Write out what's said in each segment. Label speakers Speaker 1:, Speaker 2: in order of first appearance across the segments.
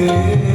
Speaker 1: You.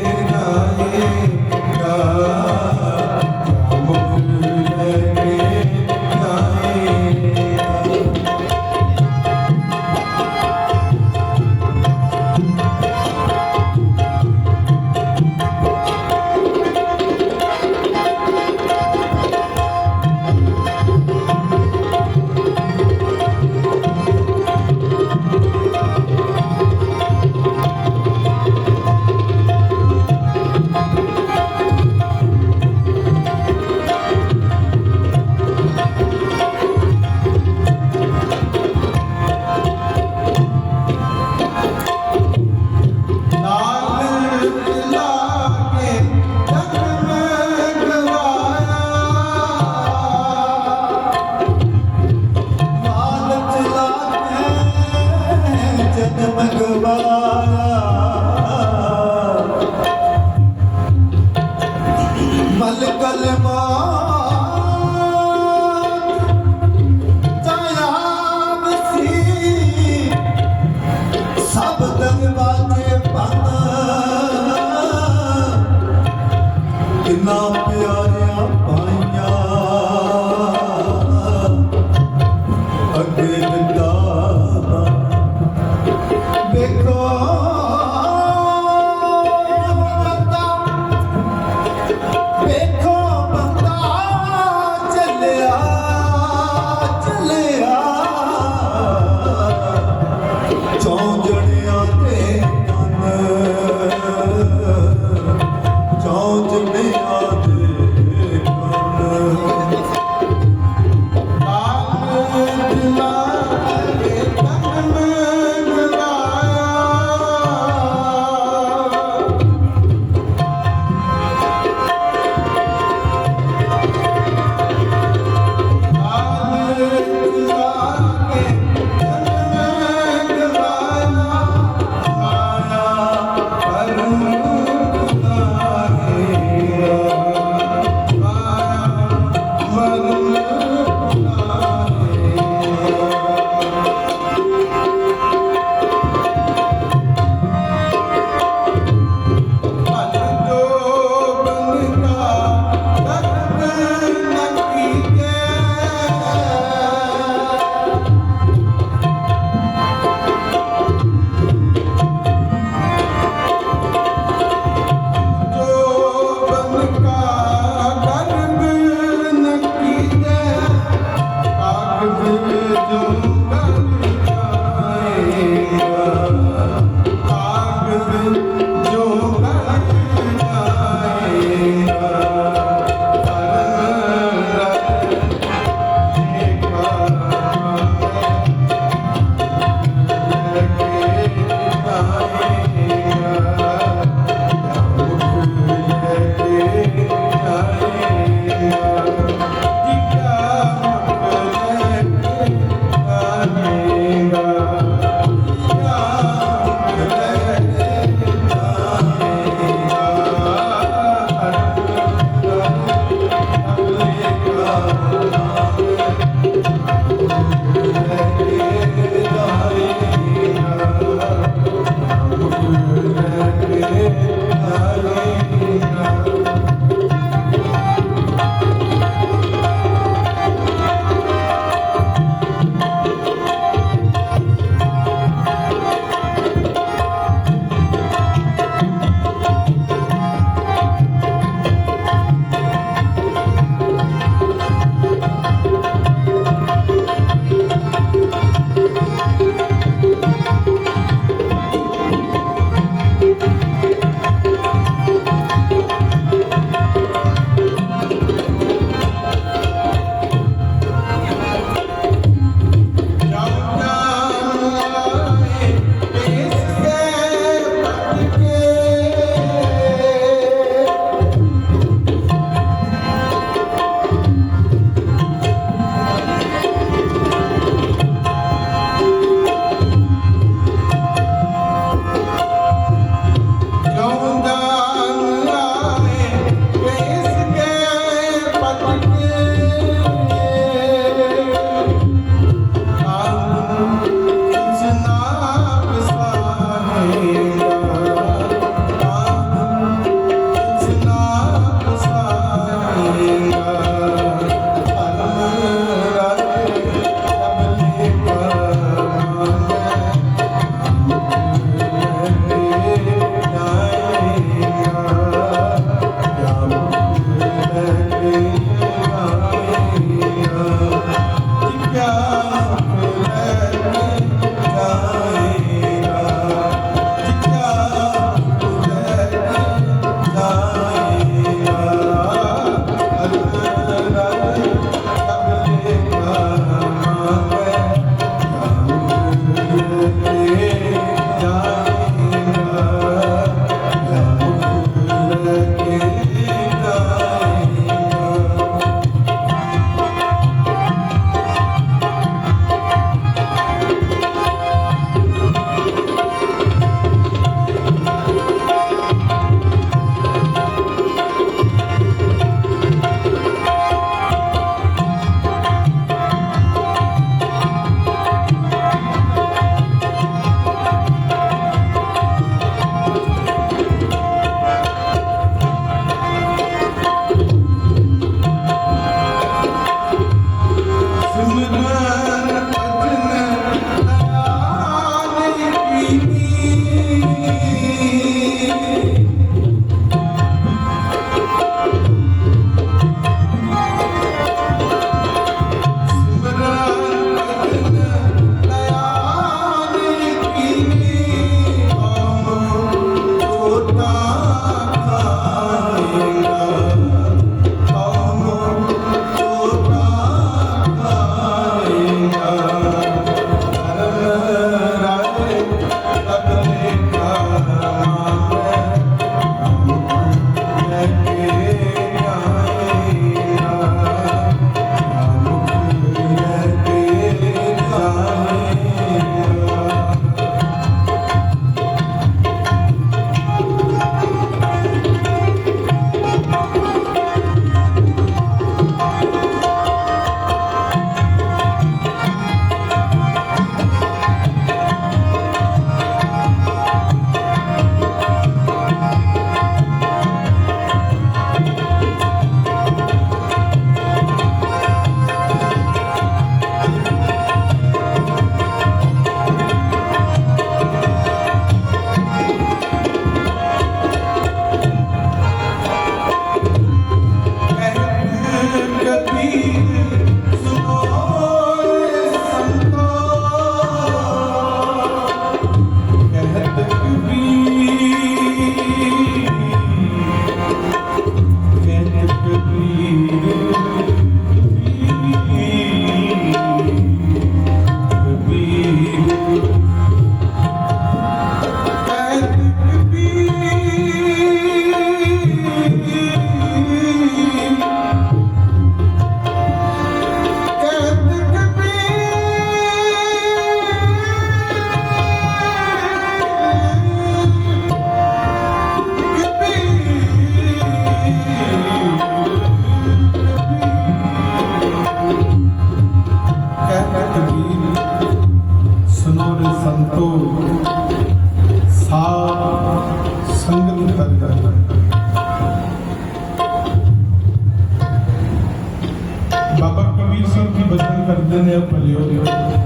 Speaker 1: ਬਚਨ ਕਰਦੇ ਨੇ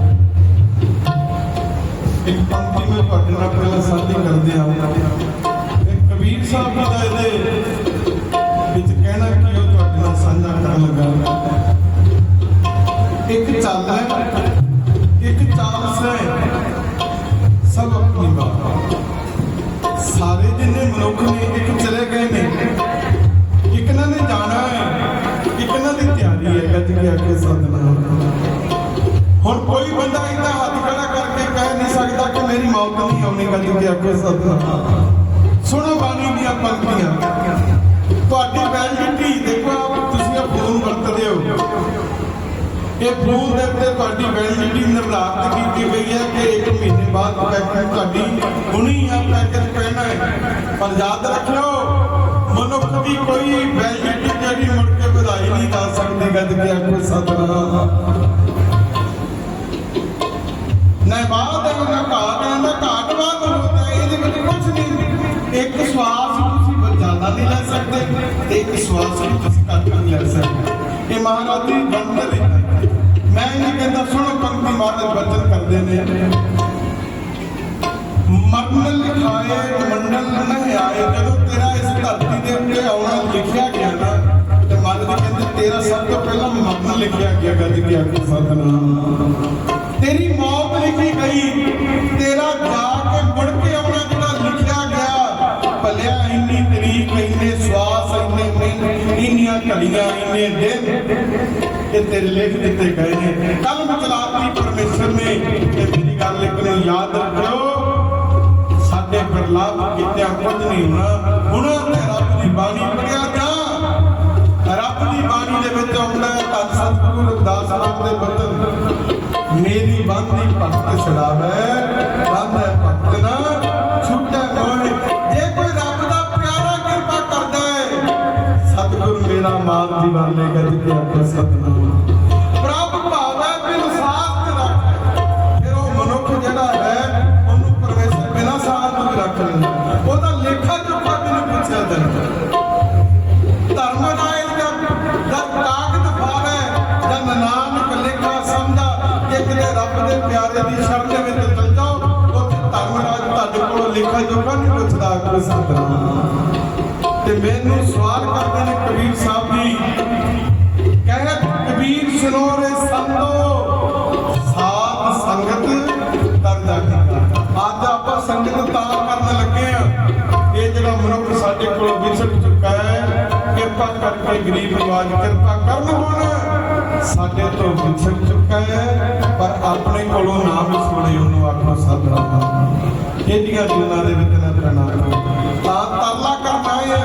Speaker 1: ਇੱਕ ਪੰਕਤੀ ਮੈਂ ਤੁਹਾਡੇ ਨਾਲ ਪਹਿਲਾਂ ਸਾਂਝੀ ਕਰਦੇ ਆ ਤੇ ਕਬੀਰ ਸਾਹਿਬ ਦਾ ਇਹਦੇ ਵਿੱਚ ਕਹਿਣਾ ਕਿ ਉਹ ਤੁਹਾਡੇ ਨਾਲ ਸਾਂਝਾ ਕਰਨ ਲੱਗਾ। ਇੱਕ ਚੱਲ ਹੈ, ਇੱਕ ਚਾਂਸ ਹੈ। ਸਭ ਆਪਣੀ ਬਾਤ। ਸਾਰੇ ਜਿੰਨੇ ਮਨੁੱਖ ਨੇ, ਇੱਕ ਚਲੇ ਗਏ ਨੇ। ਨਹੀਂ ਆਉਣੀ ਅੱਗੇ ਸਤਨਾਮ ਸੁਣੋ ਬਾਣੀ ਦੀਆਂ ਪੰਕਤੀਆਂ ਤੁਹਾਡੀ ਵੈਲਿਡਿਟੀ ਦੇਖੋ ਤੁਸੀਂ ਇਹ ਫੋਨ ਵਰਤਦੇ ਹੋ। ਇਹ ਫੋਨ ਦੇ ਉੱਤੇ ਤੁਹਾਡੀ ਵੈਲਿਡਿਟੀ ਨਿਰਧਾਰਤ ਕੀਤੀ ਗਈ ਹੈ ਕਿ ਇੱਕ ਮਹੀਨੇ ਬਾਅਦ ਪੈਕੇਜ ਤੁਹਾਡੀ ਹੁਣੀ ਆ ਪੈਕੇਜ ਪੈਣਾ ਹੈ। ਪਰ ਯਾਦ ਰੱਖਿਓ, ਮਨੁੱਖ ਦੀ ਕੋਈ ਵੈਲਿਡਿਟੀ ਜਿਹੜੀ ਮੁੜ ਕੇ ਵਧਾਈ ਨਹੀਂ ਜਾ ਸਕਦੀ ਗੱਜ ਕੇ ਆਖੋ ਸਤਨਾਮ ਨਾ ਬਾਤ ਨਹੀਂ ਲੈ ਸਕਦੇ ਇੱਕ ਸਵਾਸ ਨੂੰ ਤੁਸੀਂ ਘੱਟ ਨਹੀਂ ਲੈ ਸਕਦੇ। ਇਹ ਮਹਾਰਾਜ ਬੰਦਰ ਮੈਂ ਨਹੀਂ ਕਹਿੰਦਾ, ਸੁਣੋ ਪੰਕਤੀ ਮਹਾਰਾਜ ਬਚਨ ਕਰਦੇ ਨੇ। ਮਰਨ ਲਿਖਾਏ, ਮੰਡਲ ਨਹੀਂ ਆਏ ਜਦੋਂ ਤੇਰਾ ਇਸ ਧਰਤੀ ਦੇ ਉੱਤੇ ਆਉਣਾ ਲਿਖਿਆ ਗਿਆ ਨਾ, ਤੇ ਮਨ ਦੇ ਕਹਿੰਦੇ, ਤੇਰਾ ਸਭ ਤੋਂ ਪਹਿਲਾਂ ਮਰਨ ਲਿਖਿਆ ਗਿਆ, ਗੱਜ ਕੇ ਆਖੋ, ਸਤਨਾਮ। ਤੇਰੀ ਮੌਤ ਲਿਖੀ ਗਈ। ਇੰਨੀਆਂ ਇੰਨੇ ਦਿਨ ਇਹ ਤੇਰੇ ਲਿਖ ਦਿੱਤੇ ਗਏ ਨੇ। ਕਲਮ ਚਲਾਤੀ ਪਰਮੇਸ਼ਰ ਨੇ ਤੇ ਮੇਰੀ ਗੱਲ ਇੱਕ ਨੂੰ ਯਾਦ ਰੱਖਿਓ, ਸਾਡੇ ਪ੍ਰਲਾਪ ਕੀਤਿਆਂ ਕੁਝ ਨਹੀਂ ਹੋਣਾ। ਹੁਣ ਕਿਰਪਾ ਕਰਕੇ ਗਰੀਬ ਨਵਾਜ ਕਿਰਪਾ ਕਰਨ ਹੁਣ ਸਾਡੇ ਤੋਂ ਵਿਛੜ ਚੁੱਕਾ ਹੈ, ਪਰ ਆਪਣੇ ਕੋਲੋਂ ਨਾ ਵਿਛੜੇ ਉਹਨੂੰ ਆਖੋ ਸਤਨਾਮ। ਇਹਦੀਆਂ ਜੁਨਾਂ ਦੇ ਵਿੱਚ ਨਾ ਪ੍ਰਣਾਮ ਤਾਂ ਤਰਲਾ ਕਰਨਾ ਹੈ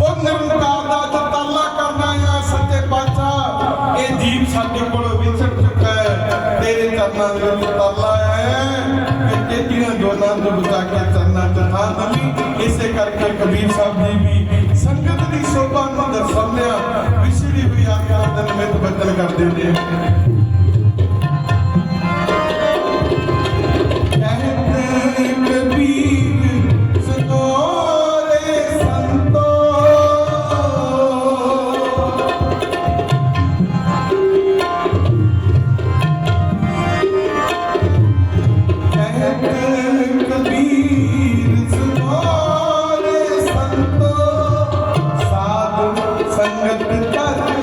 Speaker 1: ਉਹ ਨਿਰੰਕਾਰ ਦਾ ਅੱਜ ਤਰਲਾ ਕਰਨਾ ਹੈ ਸੱਚੇ ਪਾਤਸ਼ਾਹ, ਇਹ ਜੀਵ ਸਾਡੇ ਕੋਲੋਂ ਵਿਛੜ ਚੁੱਕਾ ਹੈ। ਤੇਰੇ ਚਰਨਾਂ ਦੇ ਵਿੱਚ ਤਰਲਾ ਹੈ। ਕਿ ਤੇਰੀਆਂ ਜੋਨਾਂ ਤੋਂ ਬਚਾ ਕੇ ਚਰਨਾ ਚ ਨਵੀਂ। ਇਸੇ ਕਰਕੇ ਕਬੀਰ ਸਾਹਿਬ ਜੀ ਵੀ ਦੀ ਸ਼ੋਭਾ ਨੂੰ ਦਰਸਾਉਂਦਿਆਂ ਵਿਛੜੀ ਹੋਈ ਆਤਮਾ ਦਾ ਨਿਮਿਤ ਬਚਨ ਕਰਦੇ ਨੇ just